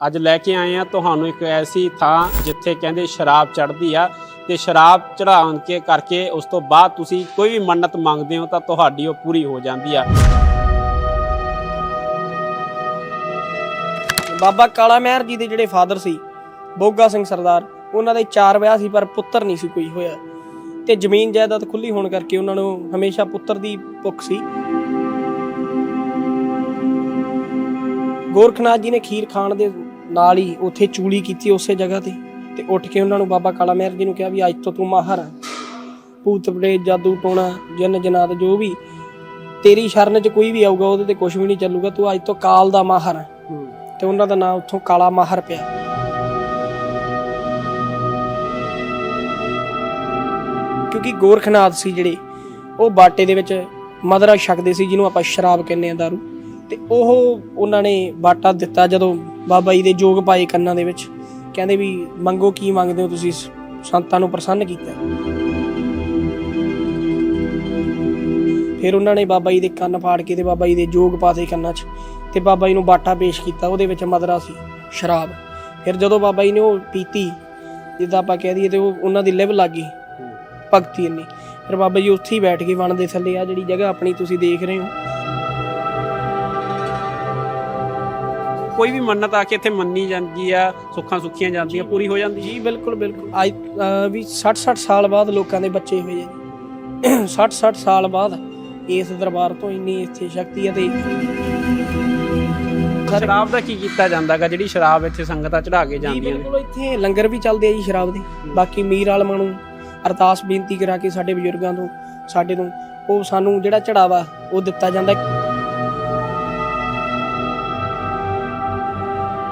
ਅੱਜ ਲੈ ਕੇ ਆਏ ਆ। ਤੁਹਾਨੂੰ ਇੱਕ ਐਸੀ ਥਾਂ ਜਿੱਥੇ ਕਹਿੰਦੇ ਸ਼ਰਾਬ ਚੜ੍ਹਦੀ ਆ ਤੇ ਸ਼ਰਾਬ ਚੜਾਉਣ ਕੇ ਕਰਕੇ ਉਸ ਤੋਂ ਬਾਅਦ ਤੁਸੀਂ ਕੋਈ ਵੀ ਮੰਨਤ ਮੰਗਦੇ ਹੋ ਤਾਂ ਤੁਹਾਡੀ ਉਹ ਪੂਰੀ ਹੋ ਜਾਂਦੀ ਆ। ਬਾਬਾ ਕਾਲਾ ਮਹਿਰ ਜੀ ਦੇ ਜਿਹੜੇ ਫਾਦਰ ਸੀ, ਬੋਗਾ ਸਿੰਘ ਸਰਦਾਰ, ਉਹਨਾਂ ਦੇ ਚਾਰ ਵਿਆਹ ਸੀ, ਪਰ ਪੁੱਤਰ ਨਹੀਂ ਸੀ ਕੋਈ ਹੋਇਆ। ਤੇ ਜ਼ਮੀਨ ਜਾਇਦਾਦ ਖੁੱਲੀ ਹੋਣ ਕਰਕੇ ਉਹਨਾਂ ਨੂੰ ਹਮੇਸ਼ਾ ਪੁੱਤਰ ਦੀ ਭੁੱਖ ਸੀ। ਗੋਰਖਨਾਥ ਜੀ ਨੇ ਖੀਰ ਖਾਣ ਦੇ ਨਾਲ ਹੀ ਉੱਥੇ ਚੂਲੀ ਕੀਤੀ ਉਸੇ ਜਗ੍ਹਾ ਤੇ ਤੇ ਉੱਠ ਕੇ ਉਹਨਾਂ ਨੂੰ ਬਾਬਾ ਕਾਲਾ ਮਹਿਰ ਜੀ ਨੂੰ ਕਿਹਾ ਵੀ ਅੱਜ ਤੋਂ ਤੂੰ ਮਾਹਰ ਹੈ ਭੂਤ ਪ੍ਰੇਤ ਜਾਦੂ ਟੋਣਾ ਜਿੰਨ ਜਨਾਤ ਜੋ ਵੀ ਤੇਰੀ ਸ਼ਰਨ 'ਚ ਕੋਈ ਵੀ ਆਊਗਾ ਉਹਦੇ ਤੇ ਕੁਝ ਵੀ ਨਹੀਂ ਚੱਲੂਗਾ ਤੂੰ ਅੱਜ ਤੋਂ ਕਾਲ ਦਾ ਮਾਹਰ ਹੈ। ਤੇ ਉਹਨਾਂ ਦਾ ਨਾਮ ਉੱਥੋਂ ਕਾਲਾ ਮਾਹਰ ਪਿਆ। ਕਿਉਂਕਿ ਗੋਰਖਨਾਥ ਸੀ ਜਿਹੜੇ ਉਹ ਬਾਟੇ ਦੇ ਵਿੱਚ ਮਦਰਾ ਛਕਦੇ ਸੀ ਜਿਹਨੂੰ ਆਪਾਂ ਸ਼ਰਾਬ ਕਹਿੰਦੇ ਆ ਦਾਰੂ। ਤੇ ਉਹ ਉਹਨਾਂ ਨੇ ਬਾਟਾ ਦਿੱਤਾ ਜਦੋਂ ਬਾਬਾ ਜੀ ਦੇ ਜੋਗ ਪਾਏ ਕੰਨਾਂ ਦੇ ਵਿੱਚ। ਕਹਿੰਦੇ ਵੀ ਮੰਗੋ ਕੀ ਮੰਗਦੇ ਹੋ ਤੁਸੀਂ, ਸੰਤਾਂ ਨੂੰ ਪ੍ਰਸੰਨ ਕੀਤਾ। ਫਿਰ ਉਹਨਾਂ ਨੇ ਬਾਬਾ ਜੀ ਦੇ ਕੰਨ ਫਾੜ ਕੇ ਤੇ ਬਾਬਾ ਜੀ ਦੇ ਜੋਗ ਪਾਤੇ ਕੰਨਾਂ 'ਚ ਤੇ ਬਾਬਾ ਜੀ ਨੂੰ ਬਾਟਾ ਪੇਸ਼ ਕੀਤਾ, ਉਹਦੇ ਵਿੱਚ ਮਦਰਾ ਸੀ, ਸ਼ਰਾਬ। ਫਿਰ ਜਦੋਂ ਬਾਬਾ ਜੀ ਨੇ ਉਹ ਪੀਤੀ, ਜਿੱਦਾਂ ਆਪਾਂ ਕਹਿ ਦਈਏ ਤੇ ਉਹ ਉਹਨਾਂ ਦੀ ਲਿਵ ਲੱਗ ਗਈ, ਭਗਤੀ ਇੰਨੀ। ਫਿਰ ਬਾਬਾ ਜੀ ਉੱਥੇ ਹੀ ਬੈਠ ਕੇ ਵਣ ਦੇ ਥੱਲੇ ਆ ਜਿਹੜੀ ਜਗ੍ਹਾ ਆਪਣੀ ਤੁਸੀਂ ਦੇਖ ਰਹੇ ਹੋ। ਕੋਈ ਵੀ ਮੰਨਤ ਆ ਕੇ ਇੱਥੇ ਮੰਨੀ ਜਾਂਦੀ ਆ ਸੁੱਖਾਂ ਸੁੱਖੀਆਂ ਜਾਂਦੀਆਂ ਪੂਰੀ ਹੋ ਜਾਂਦੀ। ਜੀ ਬਿਲਕੁਲ ਬਿਲਕੁਲ। ਅੱਜ ਅਹ, ਵੀ 60 60 ਸਾਲ ਬਾਅਦ ਲੋਕਾਂ ਦੇ ਬੱਚੇ ਹੋਏ ਆ ਜੀ। 60 60 ਸਾਲ ਬਾਅਦ ਇਸ ਦਰਬਾਰ ਤੋਂ ਇੰਨੀ ਇੱਥੇ ਸ਼ਕਤੀ ਹੈ ਤੇ ਸ਼ਰਾਬ ਦਾ ਕੀ ਕੀਤਾ ਜਾਂਦਾਗਾ ਜਿਹੜੀ ਸ਼ਰਾਬ ਇੱਥੇ ਸੰਗਤਾਂ ਚੜਾ ਕੇ ਜੀ ਜਾਂਦੀਆਂ ਨੇ? ਬਿਲਕੁਲ ਇੱਥੇ ਲੰਗਰ ਵੀ ਚੱਲਦੇ ਆ ਜੀ ਸ਼ਰਾਬ ਦੇ। ਬਾਕੀ ਮੀਰ ਆਲਮਾਂ ਨੂੰ ਅਰਦਾਸ ਬੇਨਤੀ ਕਰਾ ਕੇ ਸਾਡੇ ਬਜ਼ੁਰਗਾਂ ਤੋਂ ਸਾਡੇ ਤੋਂ ਉਹ ਸਾਨੂੰ ਜਿਹੜਾ ਚੜਾਵਾ ਉਹ ਦਿੱਤਾ ਜਾਂਦਾ।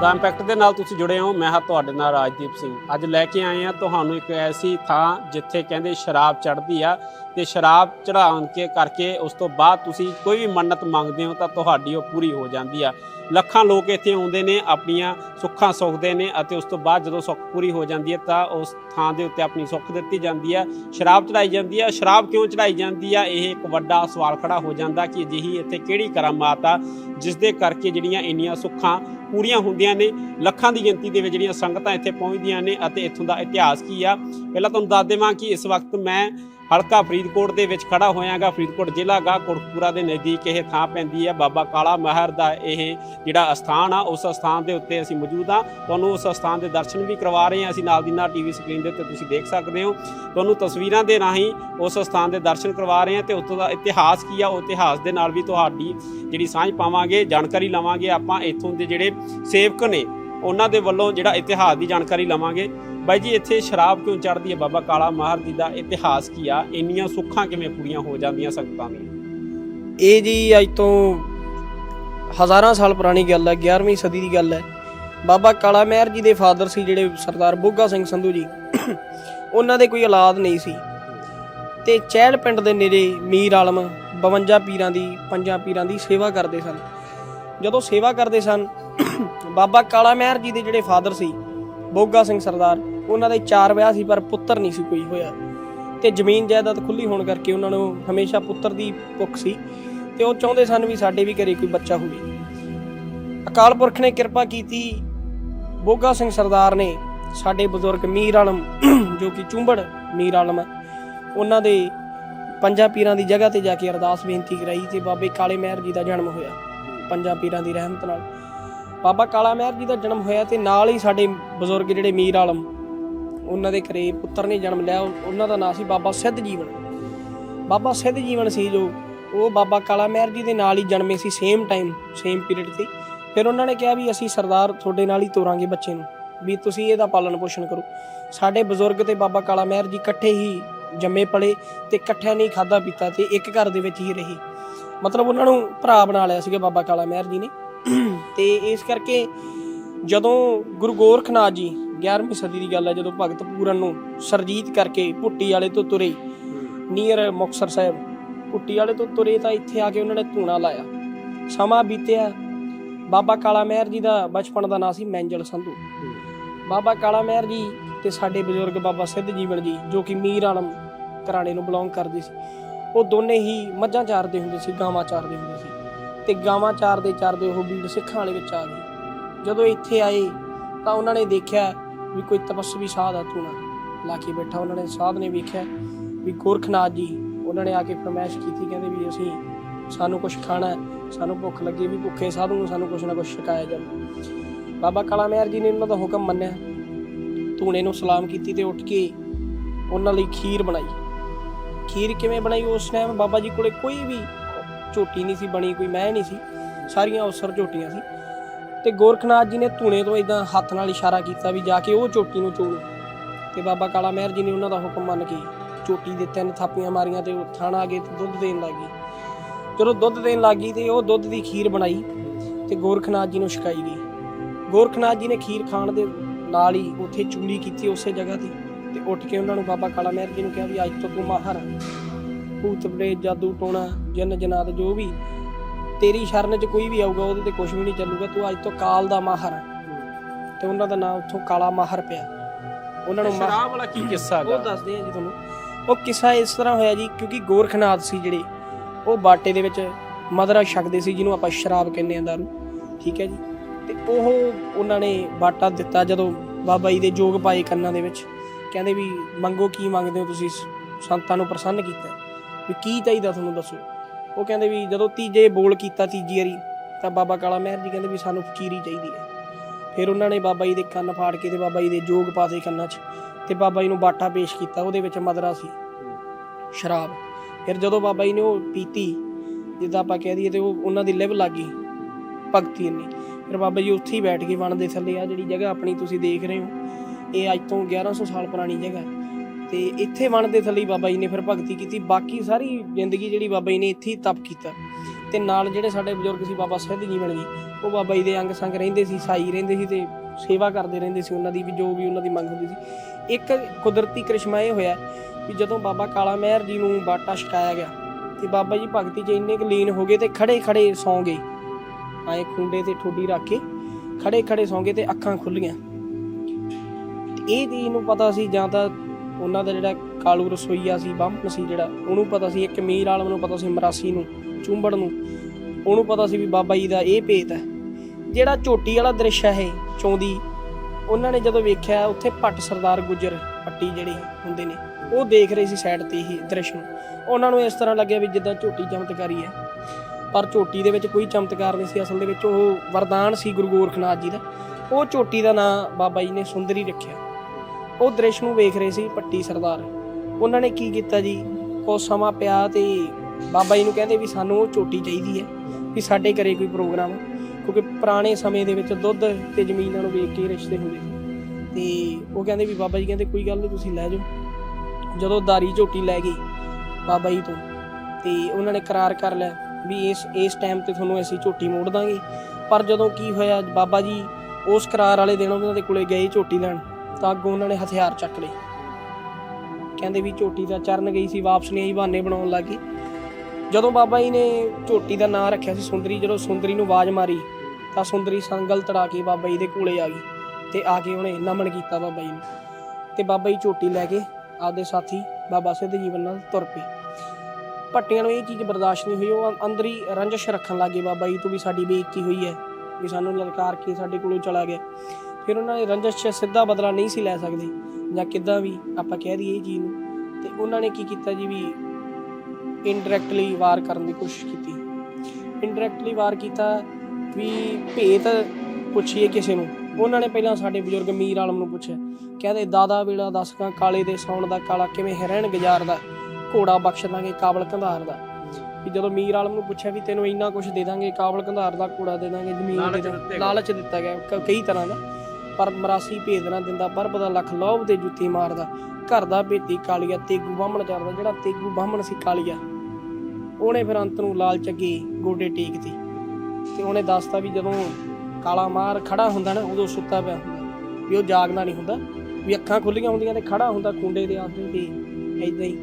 ਦਾ ਇੰਪੈਕਟ ਦੇ ਨਾਲ ਤੁਸੀਂ ਜੁੜੇ ਹੋ। ਮੈਂ ਹਾਂ ਤੁਹਾਡੇ ਨਾਲ ਰਾਜਦੀਪ ਸਿੰਘ। ਅੱਜ ਲੈ ਕੇ ਆਏ ਹਾਂ ਤੁਹਾਨੂੰ ਇੱਕ ਐਸੀ ਥਾਂ ਜਿੱਥੇ ਕਹਿੰਦੇ ਸ਼ਰਾਬ ਚੜ੍ਹਦੀ ਆ ਤੇ ਸ਼ਰਾਬ ਚੜਾਉਣ ਕੇ ਕਰਕੇ ਉਸ ਤੋਂ ਬਾਅਦ ਤੁਸੀਂ ਕੋਈ ਵੀ ਮੰਨਤ ਮੰਗਦੇ ਹੋ ਤਾਂ ਤੁਹਾਡੀ ਉਹ ਪੂਰੀ ਹੋ ਜਾਂਦੀ ਆ। ਲੱਖਾਂ ਲੋਕ ਇੱਥੇ ਆਉਂਦੇ ਨੇ, ਆਪਣੀਆਂ ਸੁੱਖਾਂ ਸੁੱਖਦੇ ਨੇ ਅਤੇ ਉਸ ਤੋਂ ਬਾਅਦ ਜਦੋਂ ਸੁੱਖ ਪੂਰੀ ਹੋ ਜਾਂਦੀ ਹੈ ਤਾਂ ਉਸ ਥਾਂ ਦੇ ਉੱਤੇ ਆਪਣੀ ਸੁੱਖ ਦਿੱਤੀ ਜਾਂਦੀ ਹੈ, ਸ਼ਰਾਬ ਚੜਾਈ ਜਾਂਦੀ ਹੈ। ਸ਼ਰਾਬ ਕਿਉਂ ਚੜਾਈ ਜਾਂਦੀ ਆ ਇਹ ਇੱਕ ਵੱਡਾ ਸਵਾਲ ਖੜਾ ਹੋ ਜਾਂਦਾ ਕਿ ਅਜਿਹੀ ਇੱਥੇ ਕਿਹੜੀ ਕਰਾਮਾਤ ਆ ਜਿਸ ਦੇ ਕਰਕੇ ਜਿਹੜੀਆਂ ਇੰਨੀਆਂ ਸੁੱਖਾਂ ਪੂਰੀਆਂ ਹੁੰਦੀਆਂ ਨੇ, ਲੱਖਾਂ ਦੀ ਗਿਣਤੀ ਦੇ ਵਿੱਚ ਜਿਹੜੀਆਂ ਸੰਗਤਾਂ ਇੱਥੇ ਪਹੁੰਚਦੀਆਂ ਨੇ ਅਤੇ ਇੱਥੋਂ ਦਾ ਇਤਿਹਾਸ ਕੀ ਆ? ਪਹਿਲਾਂ ਤੁਹਾਨੂੰ ਦੱਸ ਦੇਵਾਂ ਕਿ ਇਸ ਵਕਤ ਮੈਂ ਹਲਕਾ ਫਰੀਦਕੋਟ ਦੇ ਵਿੱਚ ਖੜਾ ਹੋਇਆਗਾ। ਫਰੀਦਕੋਟ ਜ਼ਿਲ੍ਹਾ ਗਾ ਕੋਟਕਪੂਰਾ ਦੇ ਨਜ਼ਦੀਕ ਇਹ ਥਾਂ ਪੈਂਦੀ ਹੈ। ਬਾਬਾ ਕਾਲਾ ਮਹਿਰ ਦਾ ਇਹ ਜਿਹੜਾ ਅਸਥਾਨ ਆ, ਉਸ ਅਸਥਾਨ ਦੇ ਉੱਤੇ ਅਸੀਂ ਮੌਜੂਦ ਆ ਤੁਹਾਨੂੰ ਉਸ ਅਸਥਾਨ ਦੇ ਦਰਸ਼ਨ ਵੀ ਕਰਵਾ ਰਹੇ ਹਾਂ। ਅਸੀਂ ਨਾਲ ਦੀ ਨਾਲ ਟੀਵੀ ਸਕਰੀਨ ਦੇ ਉੱਤੇ ਤੁਸੀਂ ਦੇਖ ਸਕਦੇ ਹੋ। ਤੁਹਾਨੂੰ ਤਸਵੀਰਾਂ ਦੇ ਰਾਹੀਂ ਉਸ ਅਸਥਾਨ ਦੇ ਦਰਸ਼ਨ ਕਰਵਾ ਰਹੇ ਹਾਂ ਤੇ ਉੱਥੋਂ ਦਾ ਇਤਿਹਾਸ ਕੀ ਆ, ਉਹ ਇਤਿਹਾਸ ਦੇ ਨਾਲ ਵੀ ਤੁਹਾਡੀ ਜਿਹੜੀ ਸਾਂਝ ਪਾਵਾਂਗੇ, ਜਾਣਕਾਰੀ ਲਵਾਂਗੇ। ਆਪਾਂ ਇੱਥੋਂ ਦੇ ਜਿਹੜੇ ਸੇਵਕ ਨੇ, ਉਹਨਾਂ ਦੇ ਵੱਲੋਂ ਜਿਹੜਾ ਇਤਿਹਾਸ ਦੀ ਜਾਣਕਾਰੀ ਲਵਾਂਗੇ। ਬਾਈ ਜੀ, ਇੱਥੇ ਸ਼ਰਾਬ ਕਿਉਂ ਚੜ੍ਹਦੀ ਹੈ? ਬਾਬਾ ਕਾਲਾ ਮਾਹਰ ਜੀ ਦਾ ਇਤਿਹਾਸ ਕੀ ਆ? ਇੰਨੀਆਂ ਸੁੱਖਾਂ ਕਿਵੇਂ ਪੂਰੀਆਂ ਹੋ ਜਾਂਦੀਆਂ ਸੰਗਤਾਂ ਦੀਆਂ? ਇਹ ਜੀ ਅੱਜ ਤੋਂ ਹਜ਼ਾਰਾਂ ਸਾਲ ਪੁਰਾਣੀ ਗੱਲ ਹੈ 11ਵੀਂ ਸਦੀ ਦੀ ਗੱਲ ਹੈ। ਬਾਬਾ ਕਾਲਾ ਮਹਿਰ ਜੀ ਦੇ ਫਾਦਰ ਸੀ ਜਿਹੜੇ ਸਰਦਾਰ ਬੋਗਾ ਸਿੰਘ ਸੰਧੂ ਜੀ। ਉਹਨਾਂ ਦੇ ਕੋਈ ਔਲਾਦ ਨਹੀਂ ਸੀ। ਤੇ ਚਹਿਲ ਪਿੰਡ ਦੇ ਨੇੜੇ ਮੀਰ ਆਲਮ 52 ਪੀਰਾਂ ਦੀ, ਪੰਜਾਂ ਪੀਰਾਂ ਦੀ ਸੇਵਾ ਕਰਦੇ ਸਨ। ਜਦੋਂ ਸੇਵਾ ਕਰਦੇ ਸਨ, ਬਾਬਾ ਕਾਲਾ ਮਹਿਰ ਜੀ ਦੇ ਜਿਹੜੇ ਫਾਦਰ ਸੀ, ਬੋਗਾ ਸਿੰਘ ਸਰਦਾਰ ਉਹਨਾਂ ਦੇ ਚਾਰ ਵਿਆਹ ਸੀ, ਪਰ ਪੁੱਤਰ ਨਹੀਂ ਸੀ ਕੋਈ ਹੋਇਆ। ਤੇ ਜ਼ਮੀਨ ਜਾਇਦਾਦ ਖੁੱਲੀ ਹੋਣ ਕਰਕੇ ਉਹਨਾਂ ਨੂੰ ਹਮੇਸ਼ਾ ਪੁੱਤਰ ਦੀ ਭੁੱਖ ਸੀ ਤੇ ਉਹ ਚਾਹੁੰਦੇ ਸਨ ਵੀ ਸਾਡੇ ਵੀ ਘਰੇ ਕੋਈ ਬੱਚਾ ਹੋਵੇ। ਅਕਾਲ ਪੁਰਖ ਨੇ ਕਿਰਪਾ ਕੀਤੀ। ਬੋਗਾ ਸਿੰਘ ਸਰਦਾਰ ਨੇ ਸਾਡੇ ਬਜ਼ੁਰਗ ਮੀਰ ਆਲਮ, ਜੋ ਕਿ ਚੁੰਬੜ ਮੀਰ ਆਲਮ ਹੈ, ਉਹਨਾਂ ਦੇ ਪੰਜਾਂ ਪੀਰਾਂ ਦੀ ਜਗ੍ਹਾ ਤੇ ਜਾ ਕੇ ਅਰਦਾਸ ਬੇਨਤੀ ਕਰਾਈ ਤੇ ਬਾਬੇ ਕਾਲੇ ਮਹਿਰ ਜੀ ਦਾ ਜਨਮ ਹੋਇਆ, ਪੰਜਾਂ ਪੀਰਾਂ ਦੀ ਰਹਿਮਤ ਨਾਲ। ਬਾਬਾ ਕਾਲਾ ਮਹਿਰ ਜੀ ਦਾ ਜਨਮ ਹੋਇਆ ਤੇ ਨਾਲ ਹੀ ਸਾਡੇ ਬਜ਼ੁਰਗ ਜਿਹੜੇ ਮੀਰ ਆਲਮ ਉਹਨਾਂ ਦੇ ਘਰੇ ਪੁੱਤਰ ਨੇ ਜਨਮ ਲਿਆ, ਉਹਨਾਂ ਦਾ ਨਾਂ ਸੀ ਬਾਬਾ ਸਿੱਧ ਜੀਵਨ। ਬਾਬਾ ਸਿੱਧ ਜੀਵਨ ਸੀ ਜੋ, ਉਹ ਬਾਬਾ ਕਾਲਾ ਮਹਿਰ ਜੀ ਦੇ ਨਾਲ ਹੀ ਜਨਮੇ ਸੀ ਸੇਮ ਟਾਈਮ ਸੇਮ ਪੀਰੀਅਡ ਤੇ। ਫਿਰ ਉਹਨਾਂ ਨੇ ਕਿਹਾ ਵੀ ਅਸੀਂ ਸਰਦਾਰ ਤੁਹਾਡੇ ਨਾਲ ਹੀ ਤੋਰਾਂਗੇ ਬੱਚੇ ਨੂੰ, ਵੀ ਤੁਸੀਂ ਇਹਦਾ ਪਾਲਣ ਪੋਸ਼ਣ ਕਰੋ। ਸਾਡੇ ਬਜ਼ੁਰਗ ਤੇ ਬਾਬਾ ਕਾਲਾ ਮਹਿਰ ਜੀ ਇਕੱਠੇ ਹੀ ਜੰਮੇ ਪਲੇ ਤੇ ਇਕੱਠਿਆਂ ਨਹੀਂ ਖਾਦਾ ਪੀਤਾ ਤੇ ਇੱਕ ਘਰ ਦੇ ਵਿੱਚ ਹੀ ਰਹੇ। ਮਤਲਬ ਉਹਨਾਂ ਨੂੰ ਭਰਾ ਬਣਾ ਲਿਆ ਸੀਗਾ ਬਾਬਾ ਕਾਲਾ ਮਹਿਰ ਜੀ ਨੇ। ਤੇ ਇਸ ਕਰਕੇ ਜਦੋਂ ਗੁਰੂ ਗੋਰਖਨਾਥ ਜੀ 11ਵੀਂ ਸਦੀ ਦੀ ਗੱਲ ਹੈ, ਜਦੋਂ ਭਗਤ ਪੂਰਨ ਨੂੰ ਸਰਜੀਤ ਕਰਕੇ ਪੁੱਟੀ ਵਾਲੇ ਤੋਂ ਤੁਰੇ। ਨੀਅਰ ਮੁਕਤਸਰ ਸਾਹਿਬ, ਭੁੱਟੀ ਵਾਲੇ ਤੋਂ ਤੁਰੇ ਤਾਂ ਇੱਥੇ ਆ ਕੇ ਉਹਨਾਂ ਨੇ ਧੂਣਾ ਲਾਇਆ। ਸਮਾਂ ਬੀਤਿਆ। ਬਾਬਾ ਕਾਲਾ ਮਹਿਰ ਜੀ ਦਾ ਬਚਪਨ ਦਾ ਨਾਂ ਸੀ ਮੈਂਜਲ ਸੰਧੂ। ਬਾਬਾ ਕਾਲਾ ਮਹਿਰ ਜੀ ਤੇ ਸਾਡੇ ਬਜ਼ੁਰਗ ਬਾਬਾ ਸਿੱਧ ਜੀਵਨ ਜੀ, ਜੋ ਕਿ ਮੀਰ ਆਲਮ ਘਰਾਣੇ ਨੂੰ ਬਿਲੋਂਗ ਕਰਦੇ ਸੀ, ਉਹ ਦੋਨੇ ਹੀ ਮੱਝਾਂ ਚਾਰਦੇ ਹੁੰਦੇ ਸੀ, ਗਾਵਾਂ ਚਾਰਦੇ ਹੁੰਦੇ ਸੀ। ਤੇ ਗਾਵਾਂ ਚਾਰਦੇ ਚਾਰਦੇ ਉਹ ਬੀੜ ਸਿੱਖਾਂ ਵਾਲੇ ਵਿੱਚ ਆ ਗਏ। ਜਦੋਂ ਇੱਥੇ ਆਏ, ਤਾਂ ਉਹਨਾਂ ਨੇ ਦੇਖਿਆ ਵੀ ਕੋਈ ਤਪਸਵੀ ਸਾਧ ਆ ਤੂਣਾ ਲਾ ਕੇ ਬੈਠਾ ਉਹਨਾਂ ਨੇ ਸਾਧ ਨੇ ਵੇਖਿਆ ਵੀ ਗੋਰਖਨਾਥ ਜੀ ਉਹਨਾਂ ਨੇ ਆ ਕੇ ਫਰਮਾਇਸ਼ ਕੀਤੀ ਕਹਿੰਦੇ ਵੀ ਅਸੀਂ ਸਾਨੂੰ ਕੁਝ ਖਾਣਾ ਹੈ, ਸਾਨੂੰ ਭੁੱਖ ਲੱਗੀ ਵੀ ਭੁੱਖੇ ਸਾਧੂ ਨੂੰ ਸਾਨੂੰ ਕੁਝ ਨਾ ਕੁਝ ਛਕਾਇਆ ਜਾਵੇ। ਬਾਬਾ ਕਾਲਾ ਮਿਹਰ ਜੀ ਨੇ ਉਹਨਾਂ ਦਾ ਹੁਕਮ ਮੰਨਿਆ। ਧੂਣੇ ਨੂੰ ਸਲਾਮ ਕੀਤੀ ਤੇ ਉੱਠ ਕੇ ਉਹਨਾਂ ਲਈ ਖੀਰ ਬਣਾਈ। ਖੀਰ ਕਿਵੇਂ ਬਣਾਈ? ਉਸ ਟਾਈਮ ਬਾਬਾ ਜੀ ਕੋਲੇ ਕੋਈ ਵੀ ਝੋਟੀ ਨਹੀਂ ਸੀ ਬਣੀ ਕੋਈ ਮੈਂ ਨਹੀਂ ਸੀ। ਸਾਰੀਆਂ ਅਵਸਰ ਝੋਟੀਆਂ ਸੀ। ਤੇ ਗੋਰਖਨਾਥ ਜੀ ਨੇ ਧੂਣੇ ਤੋਂ ਇਦਾਂ ਹੱਥ ਨਾਲ ਇਸ਼ਾਰਾ ਕੀਤਾ ਵੀ ਜਾ ਕੇ ਉਹ ਚੋਟੀ ਨੂੰ ਚੋਲੋ ਤੇ ਬਾਬਾ ਕਾਲਾ ਮਹਿਰ ਜੀ ਨੇ ਉਹਨਾਂ ਦਾ ਹੁਕਮ ਮੰਨ ਕੇ ਚੋਟੀ ਦੇ ਤਿੰਨ ਥਾਪੀਆਂ ਮਾਰੀਆਂ ਤੇ ਉਹ ਥਾਣਾ ਆ ਗਏ ਤੇ ਦੁੱਧ ਦੇਣ ਲੱਗੀ ਜਦੋਂ ਦੁੱਧ ਦੇਣ ਲੱਗੀ ਤੇ ਉਹ ਦੁੱਧ ਦੀ ਖੀਰ ਬਣਾਈ ਤੇ ਗੋਰਖਨਾਥ ਜੀ ਨੂੰ ਛਕਾਈ ਗਈ। ਗੋਰਖਨਾਥ ਜੀ ਨੇ ਖੀਰ ਖਾਣ ਦੇ ਨਾਲ ਹੀ ਉੱਥੇ ਚੁਗਲੀ ਕੀਤੀ ਉਸੇ ਜਗ੍ਹਾ ਤੇ ਤੇ ਉੱਠ ਕੇ ਉਹਨਾਂ ਨੂੰ ਬਾਬਾ ਕਾਲਾ ਮਹਿਰ ਜੀ ਨੂੰ ਕਿਹਾ ਵੀ ਅੱਜ ਤੋਂ ਤੂੰ ਮਾਹਰ ਭੂਤ ਪ੍ਰੇਤ ਜਾਦੂ, ਟੋਣਾ ਜਨ ਜਨਾਦ ਜੋ ਵੀ ਤੇਰੀ ਸ਼ਰਨ 'ਚ ਕੋਈ ਵੀ ਆਊਗਾ ਉਹਦੇ ਤੇ ਕੁਝ ਵੀ ਨਹੀਂ ਚੱਲੂਗਾ। ਤੂੰ ਅੱਜ ਤੋਂ ਕਾਲ ਦਾ ਮਾਹਰ ਹੈ। ਤੇ ਉਹਨਾਂ ਦਾ ਨਾਮ ਉੱਥੋਂ ਕਾਲਾ ਮਾਹਰ ਪਿਆ। ਉਹਨਾਂ ਨੂੰ ਸ਼ਰਾਬ ਵਾਲਾ ਕੀ ਕਿੱਸਾ ਉਹ ਹੈਗਾ ਦੱਸਦੇ ਆ ਜੀ ਤੁਹਾਨੂੰ। ਉਹ ਕਿੱਸਾ ਇਸ ਤਰ੍ਹਾਂ ਹੋਇਆ ਜੀ ਕਿਉਂਕਿ ਗੋਰਖਨਾਥ ਸੀ ਜਿਹੜੇ ਉਹ ਬਾਟੇ ਦੇ ਵਿੱਚ ਮਦਰਾ ਛਕਦੇ ਸੀ ਜਿਹਨੂੰ ਆਪਾਂ ਸ਼ਰਾਬ ਕਹਿੰਦੇ ਆ ਦਾਰੂ। ਠੀਕ ਹੈ ਜੀ? ਤੇ ਉਹ ਉਹਨਾਂ ਨੇ ਬਾਟਾ ਦਿੱਤਾ ਜਦੋਂ ਬਾਬਾ ਜੀ ਦੇ ਜੋਗ ਪਾਏ ਕੰਨਾਂ ਦੇ ਵਿੱਚ। ਕਹਿੰਦੇ ਵੀ ਮੰਗੋ ਕੀ ਮੰਗਦੇ ਹੋ ਤੁਸੀਂ ਸ- ਸੰਤਾਂ ਨੂੰ ਪ੍ਰਸੰਨ ਕੀਤਾ। ਵੀ ਕੀ ਚਾਹੀਦਾ ਤੁਹਾਨੂੰ ਦੱਸੋ? ਉਹ ਕਹਿੰਦੇ ਵੀ ਜਦੋਂ ਤੀਜੇ ਬੋਲ ਕੀਤਾ ਤੀਜੀ ਵਾਰੀ, ਤਾਂ ਬਾਬਾ ਕਾਲਾ ਮਹਿਰ ਜੀ ਕਹਿੰਦੇ ਵੀ ਸਾਨੂੰ ਫਕੀਰੀ ਚਾਹੀਦੀ ਹੈ। ਫਿਰ ਉਹਨਾਂ ਨੇ ਬਾਬਾ ਜੀ ਦੇ ਕੰਨ ਫਾੜ ਕੇ ਤੇ ਬਾਬਾ ਜੀ ਦੇ ਜੋਗ ਪਾਤੇ ਕੰਨਾਂ 'ਚ ਤੇ ਬਾਬਾ ਜੀ ਨੂੰ ਬਾਟਾ ਪੇਸ਼ ਕੀਤਾ, ਉਹਦੇ ਵਿੱਚ ਮਦਰਾ ਸੀ, ਸ਼ਰਾਬ। ਫਿਰ ਜਦੋਂ ਬਾਬਾ ਜੀ ਨੇ ਉਹ ਪੀਤੀ, ਜਿੱਦਾਂ ਆਪਾਂ ਕਹਿ ਦਈਏ ਤੇ ਉਹ ਉਹਨਾਂ ਦੀ ਲਿਵ ਲੱਗ ਗਈ, ਭਗਤੀ ਇੰਨੀ। ਫਿਰ ਬਾਬਾ ਜੀ ਉੱਥੇ ਹੀ ਬੈਠ ਕੇ ਵਣ ਦੇ ਥੱਲੇ ਆ ਜਿਹੜੀ ਜਗ੍ਹਾ ਆਪਣੀ ਤੁਸੀਂ ਦੇਖ ਰਹੇ ਹੋ, ਇਹ ਅੱਜ ਤੋਂ 1100 ਸਾਲ ਪੁਰਾਣੀ ਜਗ੍ਹਾ ਹੈ। ਤੇ ਇੱਥੇ ਵਣ ਦੇ ਥੱਲੇ ਹੀ ਬਾਬਾ ਜੀ ਨੇ ਫਿਰ ਭਗਤੀ ਕੀਤੀ। ਬਾਕੀ ਸਾਰੀ ਜ਼ਿੰਦਗੀ ਜਿਹੜੀ ਬਾਬਾ ਜੀ ਨੇ ਇੱਥੇ ਹੀ ਤਪ ਕੀਤਾ। ਤੇ ਨਾਲ ਜਿਹੜੇ ਸਾਡੇ ਬਜ਼ੁਰਗ ਸੀ ਬਾਬਾ ਸਿੱਧ ਜੀਵਨ ਜੀ ਉਹ ਬਾਬਾ ਜੀ ਦੇ ਅੰਗ ਸੰਗ ਰਹਿੰਦੇ ਸੀ, ਸਾਈ ਰਹਿੰਦੇ ਸੀ ਤੇ ਸੇਵਾ ਕਰਦੇ ਰਹਿੰਦੇ ਸੀ ਉਹਨਾਂ ਦੀ ਵੀ, ਜੋ ਵੀ ਉਹਨਾਂ ਦੀ ਮੰਗ ਹੁੰਦੀ ਸੀ। ਇੱਕ ਕੁਦਰਤੀ ਕ੍ਰਿਸ਼ਮਾ ਇਹ ਹੋਇਆ ਵੀ ਜਦੋਂ ਬਾਬਾ ਕਾਲਾ ਮਹਿਰ ਜੀ ਨੂੰ ਬਾਟਾ ਛਕਾਇਆ ਗਿਆ ਤੇ ਬਾਬਾ ਜੀ ਭਗਤੀ 'ਚ ਇੰਨੇ ਕੁ ਲੀਨ ਹੋ ਗਏ ਤੇ ਖੜੇ ਖੜੇ ਸੌਂ ਗਏ। ਆਏ ਖੁੰਡੇ ਤੇ ਠੋਡੀ ਰੱਖ ਕੇ ਖੜੇ ਖੜੇ ਸੌਂ ਗਏ ਤੇ ਅੱਖਾਂ ਖੁੱਲੀਆਂ ਇਹ ਚੀਜ਼ ਨੂੰ ਪਤਾ ਸੀ ਜਾਂ ਤਾਂ ਉਹਨਾਂ ਦਾ ਜਿਹੜਾ ਕਾਲੂ ਰਸੋਈਆ ਸੀ ਬਾਹਮਣ ਸੀ ਜਿਹੜਾ, ਉਹਨੂੰ ਪਤਾ ਸੀ, ਇੱਕ ਮੀਰ ਆਲਮ ਨੂੰ ਪਤਾ ਸੀ, ਮਰਾਸੀ ਨੂੰ, ਚੁੰਬੜ ਨੂੰ। ਉਹਨੂੰ ਪਤਾ ਸੀ ਵੀ ਬਾਬਾ ਜੀ ਦਾ ਇਹ ਭੇਤ ਹੈ। ਜਿਹੜਾ ਝੋਟੀ ਵਾਲਾ ਦ੍ਰਿਸ਼ ਹੈ ਇਹ, ਚੌਂਦੀ, ਉਹਨਾਂ ਨੇ ਜਦੋਂ ਵੇਖਿਆ, ਉੱਥੇ ਪੱਟ ਸਰਦਾਰ ਗੁੱਜਰ ਪੱਟੀ ਜਿਹੜੇ ਹੁੰਦੇ ਨੇ, ਉਹ ਦੇਖ ਰਹੇ ਸੀ ਸਾਈਡ ਤੇ ਇਹ ਦ੍ਰਿਸ਼ ਨੂੰ। ਉਹਨਾਂ ਨੂੰ ਇਸ ਤਰ੍ਹਾਂ ਲੱਗਿਆ ਵੀ ਜਿੱਦਾਂ ਝੋਟੀ ਚਮਤਕਾਰੀ ਹੈ। ਪਰ ਝੋਟੀ ਦੇ ਵਿੱਚ ਕੋਈ ਚਮਤਕਾਰ ਨਹੀਂ ਸੀ, ਅਸਲ ਦੇ ਵਿੱਚ ਉਹ ਵਰਦਾਨ ਸੀ ਗੁਰੂ ਗੋਰਖਨਾਥ ਜੀ ਦਾ। ਉਹ ਝੋਟੀ ਦਾ ਨਾਂ ਬਾਬਾ ਜੀ ਨੇ ਸੁੰਦਰੀ ਰੱਖਿਆ। ਉਹ ਦ੍ਰਿਸ਼ ਨੂੰ ਵੇਖ ਰਹੇ ਸੀ ਪੱਟੀ ਸਰਦਾਰ। ਉਹਨਾਂ ਨੇ ਕੀ ਕੀਤਾ ਜੀ? ਉਹ ਸਮਾਂ ਪਿਆ ਤੇ ਬਾਬਾ ਜੀ ਨੂੰ ਕਹਿੰਦੇ ਵੀ ਸਾਨੂੰ ਉਹ ਚੋਟੀ ਚਾਹੀਦੀ ਹੈ ਵੀ ਸਾਡੇ ਘਰੇ ਕੋਈ ਪ੍ਰੋਗਰਾਮ, ਕਿਉਂਕਿ ਪੁਰਾਣੇ ਸਮੇਂ ਦੇ ਵਿੱਚ ਦੁੱਧ ਤੇ ਜ਼ਮੀਨਾਂ ਨੂੰ ਵੇਖ ਕੇ ਰਿਸ਼ਤੇ ਹੁੰਦੇ ਸੀ। ਤੇ ਉਹ ਕਹਿੰਦੇ ਵੀ ਬਾਬਾ ਜੀ ਕਹਿੰਦੇ, ਕੋਈ ਗੱਲ ਨਹੀਂ, ਤੁਸੀਂ ਲੈ ਜਾਓ। ਜਦੋਂ ਦਾਰੀ ਝੋਟੀ ਲੈ ਗਈ ਬਾਬਾ ਜੀ ਤੋਂ, ਤੇ ਉਹਨਾਂ ਨੇ ਕਰਾਰ ਕਰ ਲਿਆ ਵੀ ਇਸ ਇਸ ਟਾਈਮ ਤੇ ਤੁਹਾਨੂੰ ਅਸੀਂ ਝੋਟੀ ਮੋੜ ਦਾਂਗੇ। ਪਰ ਜਦੋਂ ਕੀ ਹੋਇਆ, ਬਾਬਾ ਜੀ ਉਸ ਕਰਾਰ ਵਾਲੇ ਦਿਨ ਉਹਨਾਂ ਦੇ ਕੋਲੇ ਗਏ ਝੋਟੀ ਲੈਣ। ਤਾਂ ਅੱਗੋਂ ਉਹਨਾਂ ਨੇ ਹਥਿਆਰ ਚੱਕ ਲਏ। ਕਹਿੰਦੇ ਵੀ ਝੋਟੀ ਤਾਂ ਚਰਨ ਗਈ ਸੀ, ਵਾਪਸ ਨਹੀਂ ਆਈ, ਬਹਾਨੇ ਬਣਾਉਣ ਲੱਗੇ। ਜਦੋਂ ਬਾਬਾ ਜੀ ਨੇ ਝੋਟੀ ਦਾ ਨਾਂ ਰੱਖਿਆ ਸੀ ਸੁੰਦਰੀ, ਜਦੋਂ ਸੁੰਦਰੀ ਨੂੰ ਆਵਾਜ਼ ਮਾਰੀ, ਤਾਂ ਸੁੰਦਰੀ ਸੰਗਲ ਤੜਾ ਕੇ ਬਾਬਾ ਜੀ ਦੇ ਕੋਲੇ ਆ ਗਈ ਤੇ ਆ ਕੇ ਉਹਨੇ ਨਮਨ ਕੀਤਾ ਬਾਬਾ ਜੀ ਨੂੰ। ਤੇ ਬਾਬਾ ਜੀ ਝੋਟੀ ਲੈ ਕੇ ਆਪਦੇ ਸਾਥੀ ਬਾਬਾ ਸਿੱਧ ਜੀਵਨ ਨਾਲ ਤੁਰ ਪਏ। ਭੱਟੀਆਂ ਨੂੰ ਇਹ ਚੀਜ਼ ਬਰਦਾਸ਼ਤ ਨਹੀਂ ਹੋਈ, ਉਹ ਅੰਦਰ ਹੀ ਰੰਜਿਸ਼ ਰੱਖਣ ਲੱਗੇ ਬਾਬਾ ਜੀ ਤੋਂ ਵੀ ਸਾਡੀ ਬੇਇੱਜ਼ਤੀ ਹੋਈ ਹੈ, ਵੀ ਸਾਨੂੰ ਲਲਕਾਰ ਕੇ ਸਾਡੇ ਕੋਲੋਂ ਚਲਾ ਗਿਆ। ਫਿਰ ਉਹਨਾਂ ਨੇ ਰੰਜਿਸ਼ 'ਚ ਸਿੱਧਾ ਬਦਲਾ ਨਹੀਂ ਸੀ ਲੈ ਸਕਦੇ ਜਾਂ ਕਿੱਦਾਂ ਵੀ ਆਪਾਂ ਕਹਿ ਦਈਏ ਇਹ ਚੀਜ਼ ਨੂੰ। ਤੇ ਉਹਨਾਂ ਨੇ ਕੀ ਕੀਤਾ ਜੀ ਵੀ ਇਨਡਾਇਰੈਕਟਲੀ ਵਾਰ ਕਰਨ ਦੀ ਕੋਸ਼ਿਸ਼ ਕੀਤੀ। ਇਨਡਾਇਰੈਕਟਲੀ ਵਾਰ ਕੀਤਾ ਵੀ ਭੇਤ ਪੁੱਛੀਏ ਕਿਸੇ ਨੂੰ। ਉਹਨਾਂ ਨੇ ਪਹਿਲਾਂ ਸਾਡੇ ਬਜ਼ੁਰਗ ਮੀਰ ਆਲਮ ਨੂੰ ਪੁੱਛਿਆ ਕਹਿੰਦੇ ਦਾਦਾ ਵੇਲਾ ਦੱਸਕਾਂ ਕਾਲੇ ਦੇ ਸੌਣ ਦਾ ਕਾਲਾ ਕਿਵੇਂ ਰਹਿਣ ਗੁਜ਼ਾਰਦਾ? ਘੋੜਾ ਬਖਸ਼ ਦਾਂਗੇ ਕਾਬਲ ਕੰਧਾਰ ਦਾ। ਵੀ ਜਦੋਂ ਮੀਰ ਆਲਮ ਨੂੰ ਪੁੱਛਿਆ ਵੀ ਤੈਨੂੰ ਇੰਨਾ ਕੁਝ ਦੇ ਦਾਂਗੇ ਕਾਬਲ ਕੰਧਾਰ ਦਾ ਘੋੜਾ ਦੇ ਦਾਂਗੇ ਜ਼ਮੀਨ ਦੇ ਲਾਲਚ ਦਿੱਤੇ ਗਿਆ ਕਈ ਤਰ੍ਹਾਂ ਦਾ। ਪਰ ਮਰਾਸੀ ਭੇਦ ਨਾ ਦਿੰਦਾ ਪਰਬ ਦਾ ਲੱਖ ਲੋਭ ਤੇ ਜੁੱਤੀ ਮਾਰਦਾ। ਘਰ ਦਾ ਭੇਤੀ ਕਾਲੀਆ, ਤੇਗੂ ਬਾਹਮਣ ਚੜਦਾ, ਜਿਹੜਾ ਤੇਗੂ ਬਾਹਮਣ ਸੀ ਕਾਲੀਆ। ਉਹਨੇ ਫਿਰ ਅੰਤ ਨੂੰ ਲਾਲ ਚੱਗੀ ਗੋਡੇ ਟੇਕਤੀ। ਤੇ ਉਹਨੇ ਦੱਸਤਾ ਵੀ ਜਦੋਂ ਕਾਲਾ ਮਾਰ ਖੜਾ ਹੁੰਦਾ ਨਾ, ਉਦੋਂ ਸੁੱਤਾ ਪਿਆ ਹੁੰਦਾ। ਵੀ ਉਹ ਜਾਗਦਾ ਨਹੀਂ ਹੁੰਦਾ। ਵੀ ਅੱਖਾਂ ਖੁੱਲੀਆਂ ਹੁੰਦੀਆਂ ਤੇ ਖੜਾ ਹੁੰਦਾ ਕੁੰਡੇ ਦੇ ਆਸਰੇ ਤੇ ਐਦਾਂ ਹੀ।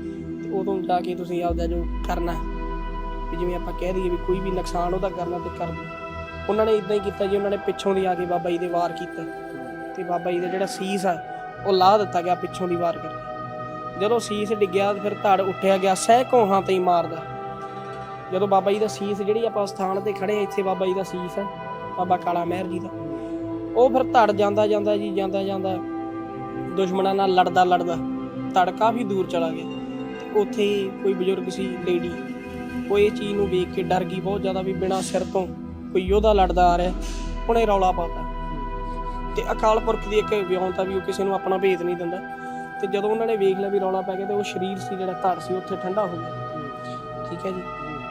ਤੇ ਉਦੋਂ ਜਾ ਕੇ ਤੁਸੀਂ ਆਪਦਾ ਜੋ ਕਰਨਾ ਵੀ ਜਿਵੇਂ ਆਪਾਂ ਕਹਿ ਦਈਏ ਵੀ ਕੋਈ ਵੀ ਨੁਕਸਾਨ ਉਹਦਾ ਕਰਨਾ ਤੇ ਕਰ ਉਹਨਾਂ ਨੇ ਇਦਾਂ ਹੀ ਕੀਤਾ ਜੀ, ਉਹਨਾਂ ਨੇ ਪਿੱਛੋਂ ਦੀ ਆ ਕੇ ਬਾਬਾ ਜੀ ਦੇ ਵਾਰ ਕੀਤਾ। ਤੇ ਬਾਬਾ ਜੀ ਦਾ ਜਿਹੜਾ ਸੀਸ ਆ, ਉਹ ਲਾਹ ਦਿੱਤਾ ਗਿਆ ਪਿੱਛੋਂ ਦੀ ਵਾਰ ਕਰਕੇ। ਜਦੋਂ ਸੀਸ ਡਿੱਗਿਆ ਤੇ ਫਿਰ ਧੜ ਉੱਠਿਆ ਗਿਆ, ਸਹਿ ਹਾਂ ਤੇ ਹੀ ਮਾਰਦਾ। ਜਦੋਂ ਬਾਬਾ ਜੀ ਦਾ ਸੀਸ ਜਿਹੜੀ ਆਪਾਂ ਸਥਾਨ ਤੇ ਖੜੇ ਇੱਥੇ ਬਾਬਾ ਜੀ ਦਾ ਸੀਸ ਹੈ ਬਾਬਾ ਕਾਲਾ ਮਹਿਰ ਜੀ ਦਾ। ਉਹ ਫਿਰ ਧੜ ਜਾਂਦਾ ਜਾਂਦਾ ਜੀ, ਜਾਂਦਾ ਜਾਂਦਾ। ਦੁਸ਼ਮਣਾਂ ਨਾਲ ਲੜਦਾ ਲੜਦਾ ਧੜ ਕਾਫੀ ਦੂਰ ਚਲਾ ਗਿਆ। ਤੇ ਉੱਥੇ ਹੀ ਕੋਈ ਬਜ਼ੁਰਗ ਸੀ ਲੇਡੀ ਉਹ ਇਹ ਚੀਜ਼ ਨੂੰ ਵੇਖ ਕੇ ਡਰ ਗਈ ਬਹੁਤ ਜ਼ਿਆਦਾ ਵੀ ਬਿਨਾਂ ਸਿਰ ਤੋਂ ਕੋਈ ਯੋਧਾ ਲੜਦਾ ਆ ਰਿਹਾ, ਉਹਨੇ ਰੌਲਾ ਪਾਤਾ ਤੇ ਅਕਾਲ ਪੁਰਖ ਦੀ ਇੱਕ ਵਿਉਂਤਾ ਵੀ ਉਹ ਕਿਸੇ ਨੂੰ ਆਪਣਾ ਭੇਦ ਨਹੀਂ ਦਿੰਦਾ। ਤੇ ਜਦੋਂ ਉਹਨਾਂ ਨੇ ਵੇਖ ਲਿਆ ਵੀ ਰੌਲਾ ਪੈ ਗਿਆ ਤੇ ਉਹ ਸਰੀਰ ਸੀ ਜਿਹੜਾ ਧੜ ਸੀ, ਉੱਥੇ ਠੰਡਾ ਹੋ ਗਿਆ। ਠੀਕ ਹੈ ਜੀ।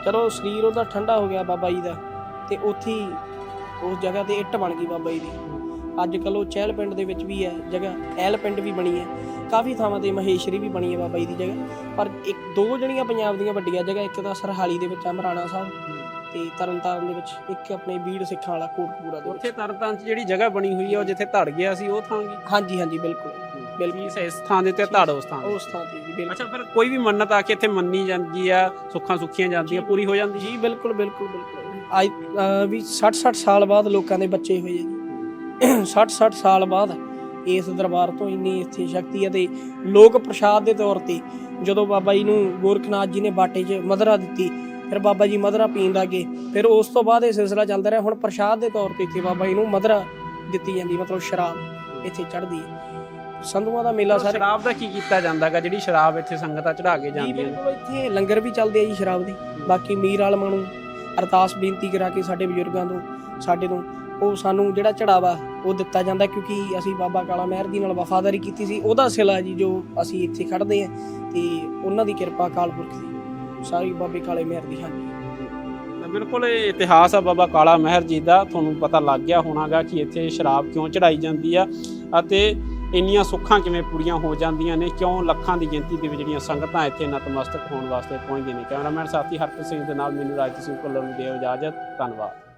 ਚਲੋ ਸਰੀਰ ਉਹਦਾ ਠੰਡਾ ਹੋ ਗਿਆ ਬਾਬਾ ਜੀ ਦਾ ਤੇ ਉੱਥੇ ਹੀ ਉਸ ਜਗ੍ਹਾ ਤੇ ਇੱਟ ਬਣ ਗਈ ਬਾਬਾ ਜੀ ਦੀ। ਅੱਜ ਕੱਲ੍ਹ ਉਹ ਚਹਿਲ ਪਿੰਡ ਦੇ ਵਿੱਚ ਵੀ ਹੈ, ਜਗ੍ਹਾ ਐਲ ਪਿੰਡ ਵੀ ਬਣੀ ਹੈ। ਕਾਫੀ ਥਾਵਾਂ ਤੇ ਮਹੇਸ਼ਰੀ ਵੀ ਬਣੀ ਹੈ ਬਾਬਾ ਜੀ ਦੀ ਜਗ੍ਹਾ। ਪਰ ਇੱਕ ਦੋ ਜਿਹੜੀਆਂ ਪੰਜਾਬ ਦੀਆਂ ਵੱਡੀਆਂ ਜਗ੍ਹਾ, ਇੱਕ ਤਾਂ ਸਰਹਾਲੀ ਦੇ ਵਿੱਚ ਆ ਅਮਰਾਣਾ ਸਾਹਿਬ। ਤੇ ਤਰਨਤਾਰਨ ਦੇ ਵਿੱਚ ਇੱਕ ਆਪਣੇ ਬੀੜ ਸਿੱਖਾਂ ਵਾਲਾ ਕੋਟਕਪੂਰਾ ਦੇ ਵਿੱਚ। ਉੱਥੇ ਤਰਨਤਾਰਨ 'ਚ ਜਿਹੜੀ ਜਗ੍ਹਾ ਬਣੀ ਹੋਈ ਹੈ ਉਹ ਜਿੱਥੇ ਧੜ ਗਿਆ ਸੀ ਉਹ ਥਾਂ ਗੀ ਹਾਂਜੀ ਹਾਂਜੀ ਬਿਲਕੁਲ ਬਿਲਕੁਲ। ਇਸ ਥਾਂ ਦੇ ਤੇ ਧੜ ਉਸ ਥਾਂ। ਉਸ ਥਾਂ ਤੇ ਜੀ ਬਿਲਕੁਲ। ਅੱਛਾ ਫਿਰ ਕੋਈ ਵੀ ਮੰਨਤ ਆ ਕੇ ਇੱਥੇ ਮੰਨੀ ਜਾਂਦੀ ਆ ਸੁੱਖਾਂ ਸੁੱਖੀਆਂ ਜਾਂਦੀਆਂ ਪੂਰੀ ਹੋ ਜਾਂਦੀ? ਜੀ ਬਿਲਕੁਲ ਬਿਲਕੁਲ ਬਿਲਕੁਲ। ਅੱਜ ਵੀ 60 60 ਸਾਲ ਬਾਅਦ ਲੋਕਾਂ ਦੇ ਬੱਚੇ ਹੋਏ ਜੀ। 60 60 ਸਾਲ ਬਾਅਦ ਇਸ ਦਰਬਾਰ ਤੋਂ ਇੰਨੀ ਇੱਥੇ ਸ਼ਕਤੀ ਹੈ ਤੇ ਲੋਕ ਪ੍ਰਸ਼ਾਦ ਦੇ ਤੌਰ ਤੇ ਜਦੋਂ ਬਾਬਾ ਜੀ ਨੂੰ ਗੋਰਖਨਾਥ ਜੀ ਨੇ ਬਾਟੇ 'ਚ ਮਧਰਾ ਦਿੱਤੀ ਫਿਰ ਬਾਬਾ ਜੀ ਮਧਰਾ ਪੀਣ ਲੱਗੇ ਫਿਰ ਉਸ ਤੋਂ ਬਾਅਦ ਇਹ ਸਿਲਸਿਲਾ ਚੱਲਦਾ ਰਿਹਾ। ਹੁਣ ਪ੍ਰਸ਼ਾਦ ਦੇ ਤੌਰ ਤੇ ਇੱਥੇ ਬਾਬਾ ਜੀ ਨੂੰ ਮਧਰਾ ਦਿੱਤੀ ਜਾਂਦੀ ਮਤਲਬ ਸ਼ਰਾਬ ਇੱਥੇ ਚੜ੍ਹਦੀ ਹੈ। ਸੰਧੂਆਂ ਦਾ ਮੇਲਾ ਸਾਰੇ ਸ਼ਰਾਬ ਦਾ ਕੀ ਕੀਤਾ ਜਾਂਦਾਗਾ? ਜਿਹੜੀ ਸ਼ਰਾਬ ਇੱਥੇ ਸੰਗਤਾਂ ਚੜਾ ਕੇ ਜਾਂਦੀਆਂ ਨੇ। ਇੱਥੇ ਲੰਗਰ ਵੀ ਚੱਲਦੇ ਆ ਜੀ ਸ਼ਰਾਬ ਦੇ। ਬਾਕੀ ਮੀਰ ਆਲਮਾਂ ਨੂੰ ਅਰਦਾਸ ਬੇਨਤੀ ਕਰਾ ਕੇ ਸਾਡੇ ਬਜ਼ੁਰਗਾਂ ਤੋਂ ਸਾਡੇ ਤੋਂ ਉਹ ਸਾਨੂੰ ਜਿਹੜਾ ਚੜਾਵਾ ਉਹ ਦਿੱਤਾ ਜਾਂਦਾ ਕਿਉਂਕਿ ਅਸੀਂ ਬਾਬਾ ਕਾਲਾ ਮਹਿਰ ਦੀ ਨਾਲ ਵਫਾਦਾਰੀ ਕੀਤੀ ਸੀ। ਉਹਦਾ ਸਿਲਾ ਜੀ ਜੋ ਅਸੀਂ ਇੱਥੇ ਖੜਦੇ ਆ ਤੇ ਉਹਨਾਂ ਦੀ ਕਿਰਪਾ ਅਕਾਲ ਪੁਰਖ ਦੀ। ਸਾਰੀ ਬਾਬੇ ਕਾਲੇ ਮਹਿਰ ਦੀ ਹਾਂਜੀ। ਬਿਲਕੁਲ ਇਹ ਇਤਿਹਾਸ ਆ ਬਾਬਾ ਕਾਲਾ ਮਹਿਰ ਜੀ ਦਾ, ਤੁਹਾਨੂੰ ਪਤਾ ਲੱਗ ਗਿਆ ਹੋਣਾਗਾ ਕਿ ਇੱਥੇ ਸ਼ਰਾਬ ਕਿਉਂ ਚੜਾਈ ਜਾਂਦੀ ਆ ਅਤੇ ਇੰਨੀਆਂ ਸੁੱਖਾਂ ਕਿਵੇਂ ਪੂਰੀਆਂ ਹੋ ਜਾਂਦੀਆਂ ਨੇ, ਕਿਉਂ ਲੱਖਾਂ ਦੀ ਗਿਣਤੀ ਦੇ ਵਿੱਚ ਜਿਹੜੀਆਂ ਸੰਗਤਾਂ ਇੱਥੇ ਨਤਮਸਤਕ ਹੋਣ ਵਾਸਤੇ ਪਹੁੰਚਦੀਆਂ ਨੇ। ਕੈਮਰਾਮੈਨ ਸਾਥੀ ਹਰਪ੍ਰੀਤ ਸਿੰਘ ਦੇ ਨਾਲ ਮੈਨੂੰ ਰਾਜਦੀਪ ਸਿੰਘ ਭੁੱਲਰ ਨੂੰ ਦਿਓ ਇਜਾਜ਼ਤ, ਧੰਨਵਾਦ।